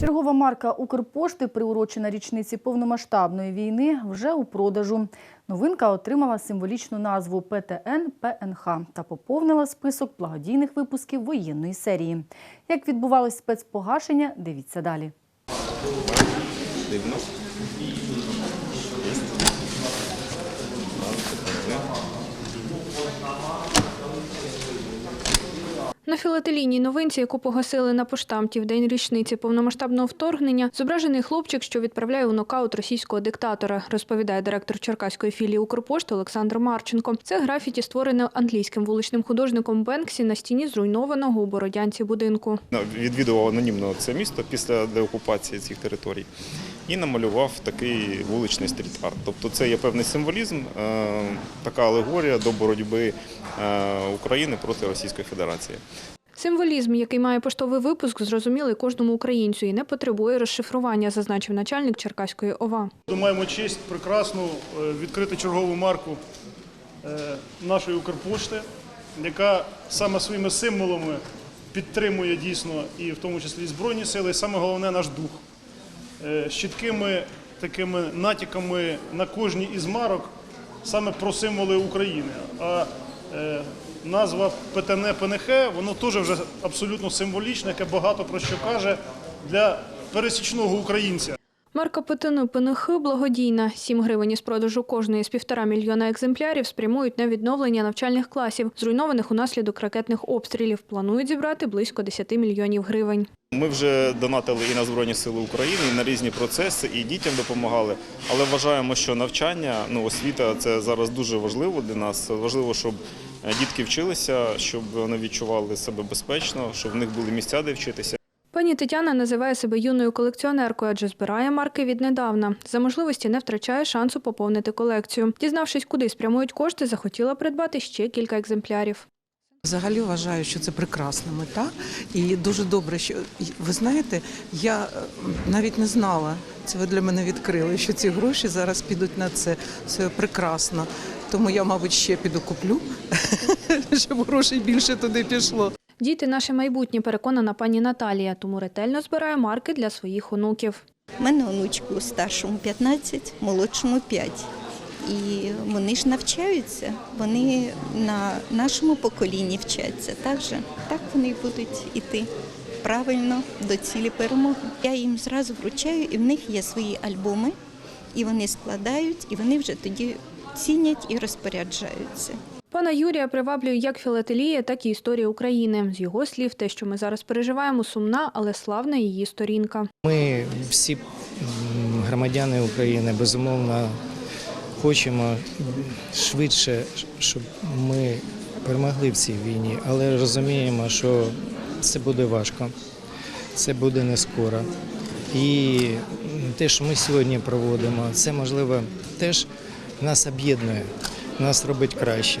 Чергова марка Укрпошти, приурочена річниці повномасштабної війни, вже у продажу. Новинка отримала символічну назву ПТН ПНХ та поповнила список благодійних випусків воєнної серії. Як відбувалось спецпогашення, дивіться далі. Дивно. На філателійній новинці, яку погасили на поштамті в день річниці повномасштабного вторгнення, зображений хлопчик, що відправляє у нокаут російського диктатора, розповідає директор Черкаської філії Укрпошти Олександр Марченко. Це графіті створене англійським вуличним художником Бенксі на стіні зруйнованого у Бородянці будинку. Ну, Відвідував анонімно це місто після деокупації цих територій і намалював такий вуличний стріт-арт. Тобто це є певний символізм, е, така алегорія до боротьби е, України проти Російської Федерації. Символізм, який має поштовий випуск, зрозумілий кожному українцю і не потребує розшифрування, зазначив начальник Черкаської ОВА. Маємо честь прекрасну е, відкрити чергову марку нашої Укрпошти, яка саме своїми символами підтримує дійсно і в тому числі і Збройні сили, і саме головне наш дух. Е, З чіткими такими натяками на кожній із марок саме про символи України. А е, назва ПТН ПНХ, воно теж вже абсолютно символічне, яке багато про що каже для пересічного українця. Марка Петину ПНХ благодійна. 7 гривень із продажу кожної з півтора мільйона екземплярів спрямують на відновлення навчальних класів, зруйнованих унаслідок ракетних обстрілів. Планують зібрати близько 10 мільйонів гривень. Ми вже донатили і на Збройні Сили України, і на різні процеси, і дітям допомагали. Але вважаємо, що навчання, ну освіта це зараз дуже важливо для нас. Важливо, щоб е, дітки вчилися, щоб вони відчували себе безпечно, щоб в них були місця, де вчитися. Пані Тетяна називає себе юною колекціонеркою, адже збирає марки віднедавна. За можливості не втрачає шансу поповнити колекцію. Дізнавшись, куди спрямують кошти, захотіла придбати ще кілька екземплярів. Взагалі вважаю, що це прекрасна мета, і дуже добре, що ви знаєте, я е, навіть не знала. Це ви для мене відкрили, що ці гроші зараз підуть на це. Це прекрасно. Тому я, мабуть, ще піду куплю, щоб грошей більше туди пішло. Діти наше майбутнє, переконана пані Наталія, тому ретельно збирає марки для своїх онуків. У мене онучку старшому 15, молодшому 5. І вони ж навчаються, вони на нашому поколінні вчаться. Так, же? так вони будуть іти правильно до цілі перемоги. Я їм зразу вручаю, і в них є свої альбоми, і вони складають, і вони вже тоді цінять і розпоряджаються. Пана Юрія приваблює як філателія, так і історія України. З його слів, те, що ми зараз переживаємо, сумна, але славна її сторінка. Ми всі громадяни України безумовно хочемо швидше, щоб ми перемогли в цій війні, але розуміємо, що це буде важко, це буде не скоро. І те, що ми сьогодні проводимо, це можливо теж нас об'єднує, нас робить краще.